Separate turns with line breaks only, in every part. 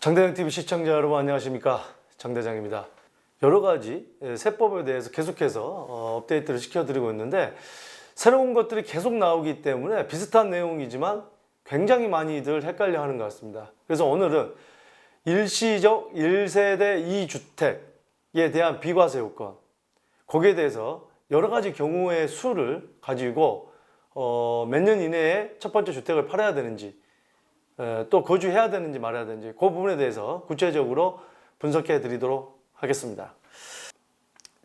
장대장 TV 시청자 여러분 안녕하십니까 장대장입니다. 여러 가지 예, 세법에 대해서 계속해서 어, 업데이트를 시켜드리고 있는데 새로운 것들이 계속 나오기 때문에 비슷한 내용이지만 굉장히 많이들 헷갈려 하는 것 같습니다. 그래서 오늘은 일시적 1세대 2주택에 대한 비과세 요건 거기에 대해서 여러 가지 경우의 수를 가지고 어, 몇 년 이내에 첫 번째 주택을 팔아야 되는지 에, 또 거주해야 되는지 말아야 되는지 그 부분에 대해서 구체적으로 분석해 드리도록 하겠습니다.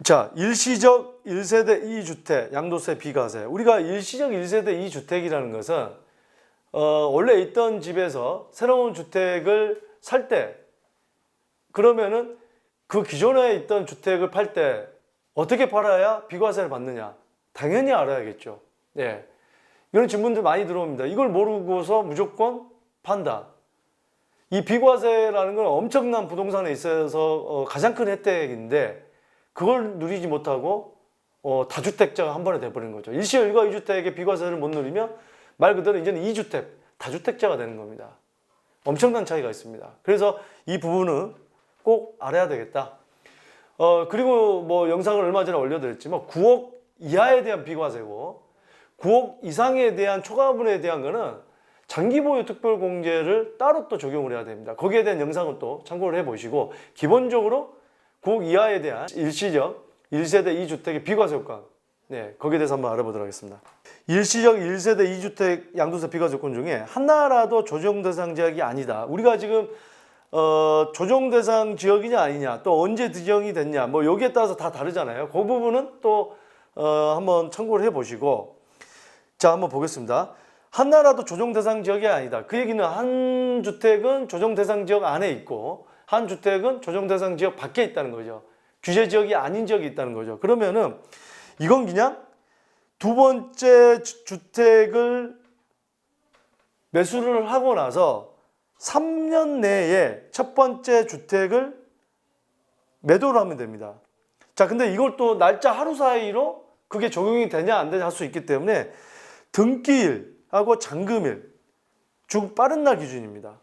자, 일시적 1세대 2주택 양도세 비과세. 우리가 일시적 1세대 2주택이라는 것은 어, 원래 있던 집에서 새로운 주택을 살 때 그러면은 그 기존에 있던 주택을 팔 때 어떻게 팔아야 비과세를 받느냐? 당연히 알아야겠죠. 예. 이런 질문들 많이 들어옵니다. 이걸 모르고서 무조건 판다. 이 비과세라는 건 엄청난 부동산에 있어서 어, 가장 큰 혜택인데 그걸 누리지 못하고 어, 다주택자가 한 번에 돼버린 거죠. 일시 일가 이주택의 비과세를 못 누리면 말 그대로 이제는 이주택 다주택자가 되는 겁니다. 엄청난 차이가 있습니다. 그래서 이 부분은 꼭 알아야 되겠다. 어, 그리고 뭐 영상을 얼마 전에 올려드렸지만 9억 이하에 대한 비과세고 9억 이상에 대한 초과분에 대한 거는 장기보유 특별공제를 따로 또 적용을 해야 됩니다. 거기에 대한 영상은 또 참고를 해보시고 기본적으로 9억 이하에 대한 일시적 1세대 2주택의 비과세 효과 네, 거기에 대해서 한번 알아보도록 하겠습니다. 일시적 1세대 2주택 양도세 비과세 요건 중에 하나라도 조정 대상 지역이 아니다. 우리가 지금 어, 조정 대상 지역이냐 아니냐, 또 언제 지정이 됐냐, 뭐 여기에 따라서 다 다르잖아요. 그 부분은 또 어, 한번 참고를 해보시고, 자 한번 보겠습니다. 하나라도 조정 대상 지역이 아니다. 그 얘기는 한 주택은 조정 대상 지역 안에 있고 한 주택은 조정 대상 지역 밖에 있다는 거죠. 규제 지역이 아닌 지역이 있다는 거죠. 그러면은 이건 그냥 두 번째 주- 주택을 매수를 하고 나서 3년 내에 첫 번째 주택을 매도를 하면 됩니다. 자, 근데 이걸 또 날짜 하루 사이로 그게 적용이 되냐 안 되냐 할 수 있기 때문에 등기일 하고 잔금일 중 빠른 날 기준입니다.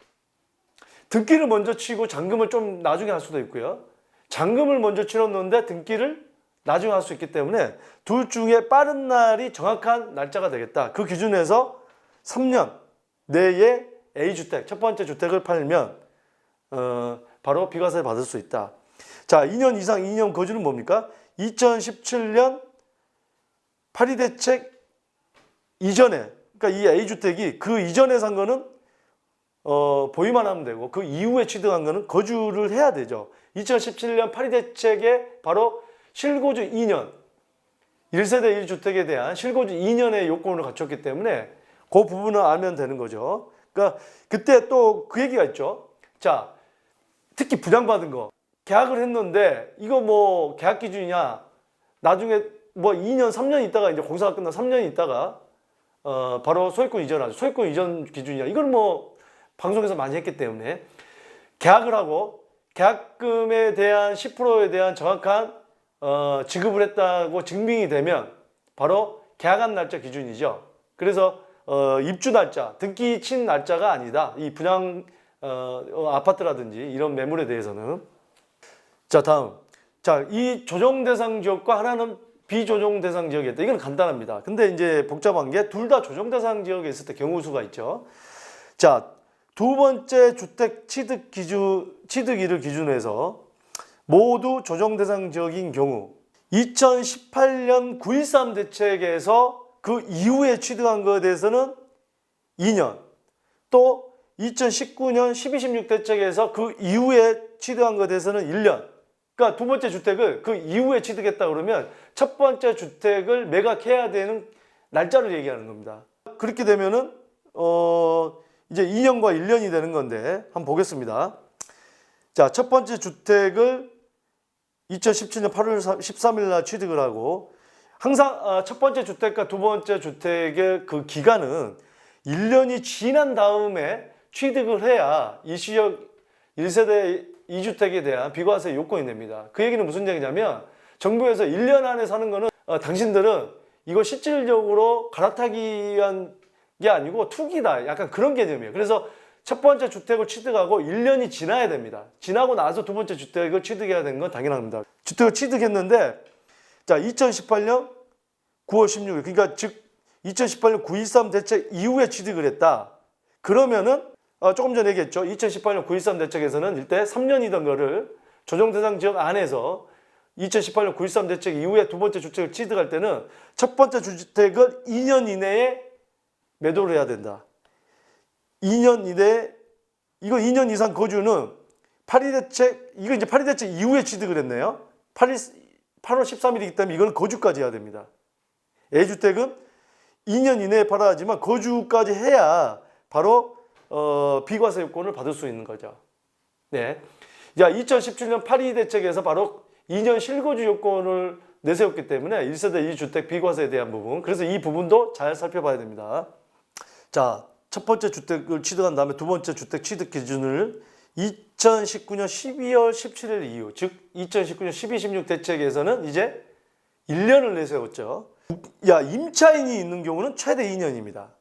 등기를 먼저 치고 잔금을 좀 나중에 할 수도 있고요. 잔금을 먼저 치렀는데 등기를 나중에 할 수 있기 때문에 둘 중에 빠른 날이 정확한 날짜가 되겠다. 그 기준에서 3년 내에 A주택, 첫 번째 주택을 팔면 어, 바로 비과세 받을 수 있다. 자, 2년 이상 2년 거주는 뭡니까? 2017년 파리 대책 이전에 그러니까 이 A주택이 그 이전에 산 거는 어, 보유만 하면 되고 그 이후에 취득한 거는 거주를 해야 되죠. 2017년 파리 대책에 바로 실거주 2년 1세대 1주택에 대한 실거주 2년의 요건을 갖췄기 때문에 그 부분을 알면 되는 거죠. 그러니까 그때 또 그 얘기가 있죠. 자, 특히 분양받은 거 계약을 했는데 이거 뭐 계약 기준이냐 나중에 뭐 2년 3년 있다가 이제 공사가 끝나 3년 있다가 어 바로 소유권 이전하죠. 소유권 이전 기준이냐 이건 뭐 방송에서 많이 했기 때문에 계약을 하고 계약금에 대한 10%에 대한 정확한 어 지급을 했다고 증명이 되면 바로 계약한 날짜 기준이죠. 그래서 어 입주 날짜, 등기 친 날짜가 아니다. 이 분양 어, 어, 아파트라든지 이런 매물에 대해서는 자 다음 자 이 조정 대상 지역과 하나는 비조정 대상 지역이 있다 이건 간단합니다 근데 이제 복잡한 게 둘 다 조정 대상 지역에 있을 때 경우수가 있죠 자 두 번째 주택 취득 기준 취득일을 기준으로 해서 모두 조정 대상 지역인 경우 2018년 9.13 대책에서 그 이후에 취득한 것에 대해서는 2년 또 2019년 12, 16 대책에서 그 이후에 취득한 것에 대해서는 1년. 그러니까 두 번째 주택을 그 이후에 취득했다 그러면 첫 번째 주택을 매각해야 되는 날짜를 얘기하는 겁니다. 그렇게 되면은 어 이제 2년과 1년이 되는 건데 한번 보겠습니다. 자, 첫 번째 주택을 2017년 8월 13일 날 취득을 하고 항상 아, 첫 번째 주택과 두 번째 주택의 그 기간은 1년이 지난 다음에 취득을 해야 일시적 1세대 2주택에 대한 비과세 요건이 됩니다. 그 얘기는 무슨 얘기냐면 정부에서 1년 안에 사는 거는 어, 당신들은 이거 실질적으로 갈아타기 위한 게 아니고 투기다. 약간 그런 개념이에요. 그래서 첫 번째 주택을 취득하고 1년이 지나야 됩니다. 지나고 나서 두 번째 주택을 취득해야 되는 건 당연합니다. 주택을 취득했는데 자 2018년 9월 16일 그러니까 즉 2018년 9.13 대책 이후에 취득을 했다. 그러면은 어, 조금 전에 얘기했죠. 2018년 9.13 대책에서는 일대 3년이던 거를 조정 대상 지역 안에서 2018년 9.13 대책 이후에 두 번째 주택을 취득할 때는 첫 번째 주택을 2년 이내에 매도를 해야 된다. 2년 이내에 이거 2년 이상 거주는 8일 대책 이거 이제 8일 대책 이후에 취득을 했네요. 8일 8월 13일이기 때문에 이걸 거주까지 해야 됩니다. A주택은 2년 이내에 팔아야 하지만 거주까지 해야 바로 어, 비과세 요건을 받을 수 있는 거죠. 네. 자, 2017년 8.2 대책에서 바로 2년 실거주 요건을 내세웠기 때문에 1세대 2주택 비과세에 대한 부분. 그래서 이 부분도 잘 살펴봐야 됩니다. 자, 첫 번째 주택을 취득한 다음에 두 번째 주택 취득 기준을 2019년 12월 17일 이후, 즉 2019년 12, 16 대책에서는 이제 1년을 내세웠죠. 야, 임차인이 있는 경우는 최대 2년입니다.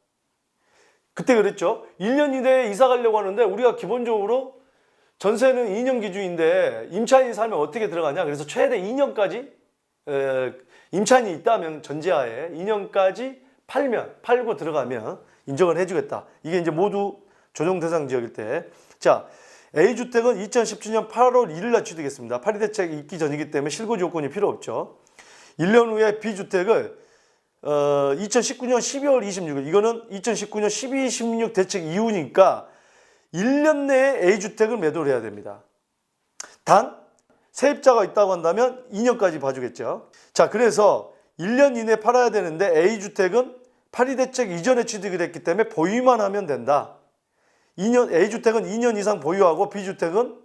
그때 그랬죠. 1년 이내에 이사 가려고 하는데 우리가 기본적으로 전세는 2년 기준인데 임차인이 살면 어떻게 들어가냐? 그래서 최대 2년까지 에, 임차인이 있다면 전제하에 2년까지 팔면 팔고 들어가면 인정을 해주겠다. 이게 이제 모두 조정 대상 지역일 때. 자, A 주택은 2017년 8월 1일 날 취득했습니다. 파리 대책 있기 전이기 때문에 실거주 요건이 필요 없죠. 1년 후에 B 주택을 어, 2019년 12월 26일 이거는 2019년 12, 16 대책 이후니까 1년 내에 A 주택을 매도를 해야 됩니다. 단 세입자가 있다고 한다면 2년까지 봐주겠죠. 자, 그래서 1년 이내 팔아야 되는데 A 주택은 파리 대책 이전에 취득을 했기 때문에 보유만 하면 된다. 2년 A 주택은 2년 이상 보유하고 B 주택은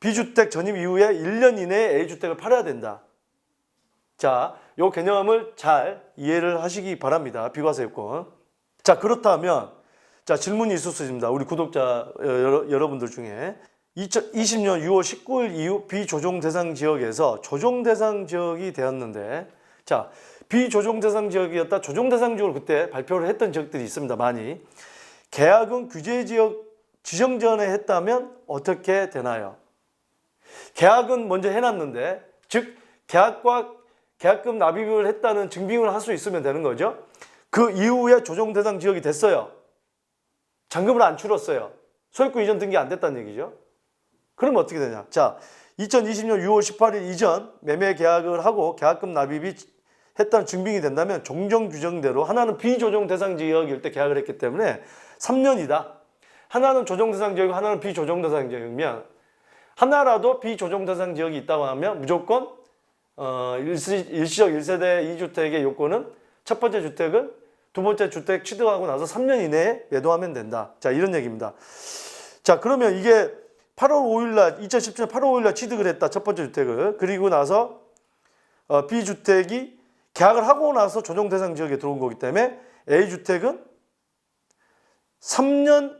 B 주택 전입 이후에 1년 이내에 A 주택을 팔아야 된다. 자, 요 개념을 잘 이해를 하시기 바랍니다. 비과세 요건. 자, 그렇다면 자, 질문이 있습니다. 우리 구독자 어, 여러, 여러 분들 중에 2020년 6월 19일 이후 비조정 대상 지역에서 조정 대상 지역이 되었는데 자, 비조정 대상 지역이었다 조정 대상 지역을 그때 발표를 했던 지역들이 있습니다. 많이. 계약은 규제 지역 지정 전에 했다면 어떻게 되나요? 계약은 먼저 해놨는데 즉 계약과 계약금 납입을 했다는 증빙을 할 수 있으면 되는 거죠. 그 이후에 조정 대상 지역이 됐어요. 잔금을 안 치렀어요. 소유권 이전 등기 안 됐다는 얘기죠. 그럼 어떻게 되냐? 자, 2020년 6월 18일 이전 매매 계약을 하고 계약금 납입이 했다는 증빙이 된다면 종정 규정대로 하나는 비조정 대상 지역일 때 계약을 했기 때문에 3년이다. 하나는 조정 대상 지역, 하나는 비조정 대상 지역이면 하나라도 비조정 대상 지역이 있다고 하면 무조건 어, 일시, 일시적 1세대 2주택의 요건은 첫 번째 주택을 두 번째 주택 취득하고 나서 3년 이내에 매도하면 된다. 자, 이런 얘기입니다. 자, 그러면 이게 8월 5일 날 2017년 8월 5일 날 취득을 했다. 첫 번째 주택을. 그리고 나서 어, B 주택이 계약을 하고 나서 조정 대상 지역에 들어온 거기 때문에 A 주택은 3년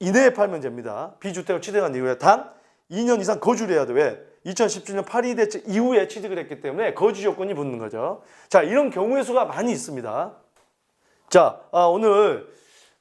이내에 팔면 됩니다. B 주택을 취득한 이후에 단 2년 이상 거주를 해야 돼. 왜? 2017년 8.2 대책 이후에 취득을 했기 때문에 거주 조건이 붙는 거죠. 자, 이런 경우의 수가 많이 있습니다. 자, 아, 오늘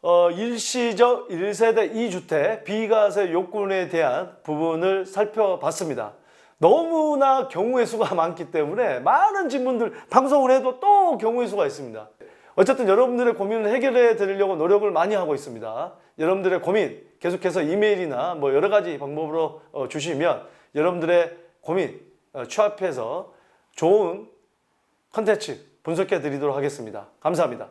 어, 일시적 1세대 2주택 비과세 요건에 대한 부분을 살펴봤습니다. 너무나 경우의 수가 많기 때문에 많은 질문들 방송을 해도 또 경우의 수가 있습니다. 어쨌든 여러분들의 고민을 해결해 드리려고 노력을 많이 하고 있습니다. 여러분들의 고민 계속해서 이메일이나 뭐 여러 가지 방법으로 어, 주시면 여러분들의 고민 어, 취합해서 좋은 컨텐츠 분석해 드리도록 하겠습니다. 감사합니다.